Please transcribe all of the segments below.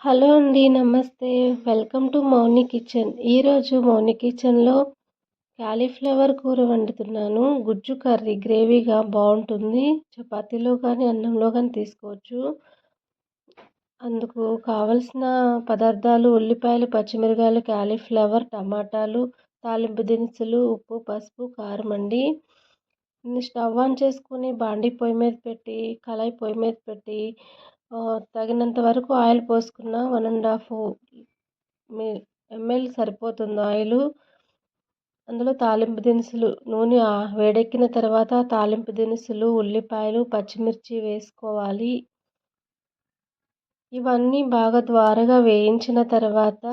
Hello అండి నమస్తే. Welcome to Mouni kitchen. ఈరోజు మౌని కిచెన్లో క్యాలీఫ్లవర్ కూర వండుతున్నాను. గుజ్జు కర్రీ గ్రేవీగా బాగుంటుంది. చపాతీలో కానీ అన్నంలో కానీ తీసుకోవచ్చు. అందుకు కావలసిన పదార్థాలు ఉల్లిపాయలు పచ్చిమిరకాయలు క్యాలీఫ్లవర్ టమాటాలు తాలింపు దినుసులు ఉప్పు పసుపు కారం అండి. స్టవ్ ఆన్ చేసుకుని బాండి పొయ్యి మీద పెట్టి కళాయి పొయ్యి మీద పెట్టి తగినంత వరకు ఆయిల్ పోసుకున్న వన్ అండ్ హాఫ్ ఎంఎల్ సరిపోతుంది ఆయిల్. అందులో తాలింపు దినుసులు నూనె వేడెక్కిన తర్వాత తాలింపు దినుసులు ఉల్లిపాయలు పచ్చిమిర్చి వేసుకోవాలి. ఇవన్నీ బాగా ద్వారగా వేయించిన తర్వాత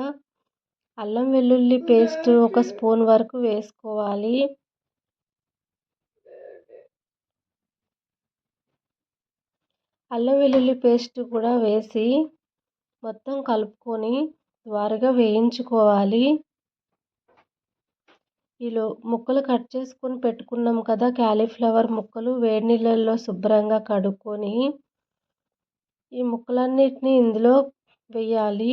అల్లం వెల్లుల్లి పేస్ట్ ఒక స్పూన్ వరకు వేసుకోవాలి. అల్లం వెల్లుల్లి పేస్ట్ కూడా వేసి మొత్తం కలుపుకొని ద్వారగా వేయించుకోవాలి. ఈలో ముక్కలు కట్ చేసుకొని పెట్టుకున్నాం కదా క్యాలీఫ్లవర్ ముక్కలు వేడి నీళ్ళల్లో శుభ్రంగా కడుక్కొని ఈ ముక్కలన్నిటిని ఇందులో వేయాలి.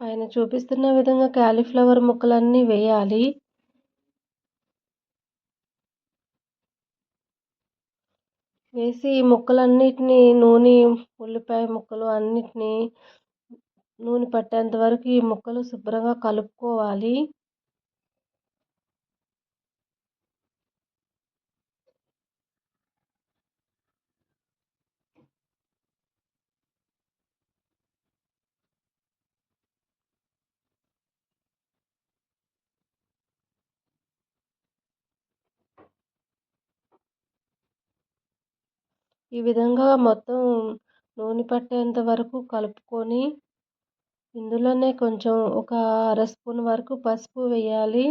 పైన చూపిస్తున్న విధంగా క్యాలీఫ్లవర్ ముక్కలన్నీ వేయాలి. వేసి ఈ ముక్కలన్నిటిని నూనె ఉల్లిపాయ ముక్కలు అన్నిటినీ నూనె పట్టేంత వరకు ఈ ముక్కలు శుభ్రంగా కలుపుకోవాలి. ఈ విధంగా మొత్తం నూనె పట్టేంత వరకు కలుపుకొని ఇందులోనే కొంచెం ఒక అర స్పూన్ వరకు పసుపు వేయాలి.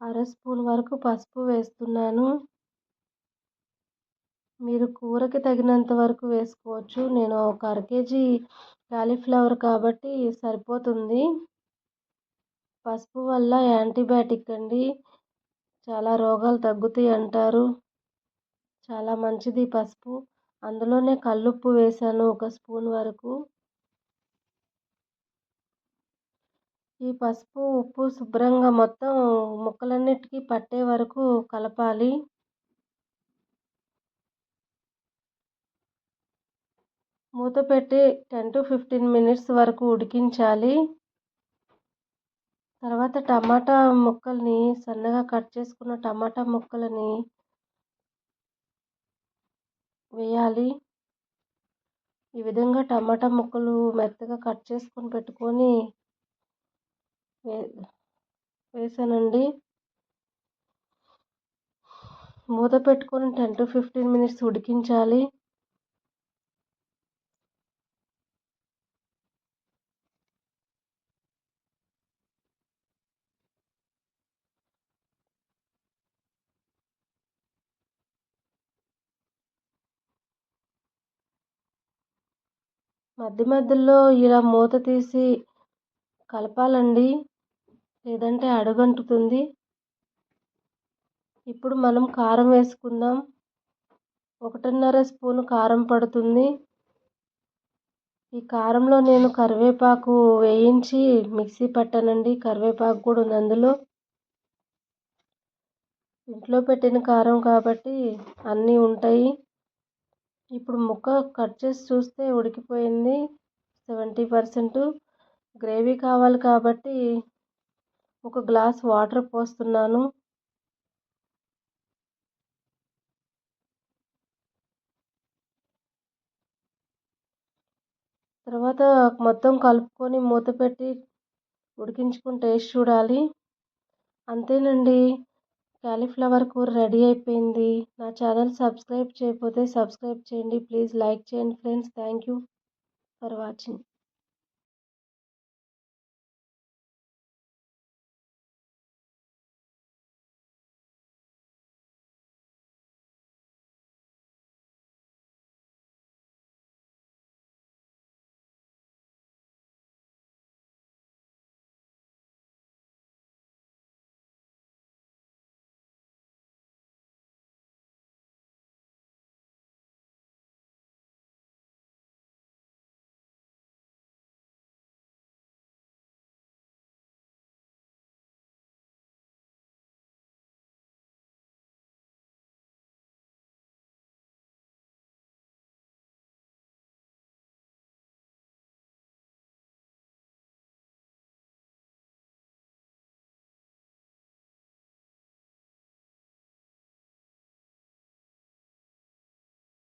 అర స్పూన్ వరకు పసుపు వేస్తున్నాను. మీరు కూరకి తగినంత వరకు వేసుకోవచ్చు. నేను ఒక అర కేజీ కాలీఫ్లవర్ కాబట్టి సరిపోతుంది. పసుపు వల్ల యాంటీబయాటిక్ అండి. చాలా రోగాలు తగ్గుతాయి అంటారు. చాలా మంచిది పసుపు. అందులోనే కల్లుప్పు వేసాను ఒక స్పూన్ వరకు. ఈ పసుపు ఉప్పు శుభ్రంగా మొత్తం ముక్కలన్నిటికీ పట్టే వరకు కలపాలి. మూత పెట్టి టెన్ టు ఫిఫ్టీన్ మినిట్స్ వరకు ఉడికించాలి. తర్వాత టమాటా ముక్కల్ని సన్నగా కట్ చేసుకున్న టమాటా ముక్కలని వేయాలి. ఈ విధంగా టమాటా ముక్కలు మెత్తగా కట్ చేసుకొని పెట్టుకొని వే వేసానండి. మూత పెట్టుకొని టెన్ టు ఫిఫ్టీన్ మినిట్స్ ఉడికించాలి. మధ్య మధ్యలో ఇలా మూత తీసి కలపాలండి. లేదంటే అడుగంటుతుంది. ఇప్పుడు మనం కారం వేసుకుందాం. ఒకటిన్నర స్పూన్ కారం పడుతుంది. ఈ కారంలో నేను కరివేపాకు వేయించి మిక్సీ పట్టానండి. కరివేపాకు కూడా ఉంది అందులో. ఇంట్లో పెట్టిన కారం కాబట్టి అన్నీ ఉంటాయి. ఇప్పుడు ముక్క కట్ చేసి చూస్తే ఉడికిపోయింది. సెవెంటీ పర్సెంట్ గ్రేవీ కావాలి కాబట్టి ఒక గ్లాస్ వాటర్ పోస్తున్నాను. తర్వాత మొత్తం కలుపుకొని మూత పెట్టి ఉడికించుకుని టేస్ట్ చూడాలి. అంతేనండి. క్యాలీఫ్లవర్ కూర రెడీ అయిపోయింది. నా ఛానల్ సబ్స్క్రైబ్ చేయకపోతే సబ్స్క్రైబ్ చేయండి. ప్లీజ్ లైక్ చేయండి friends. Thank you for watching.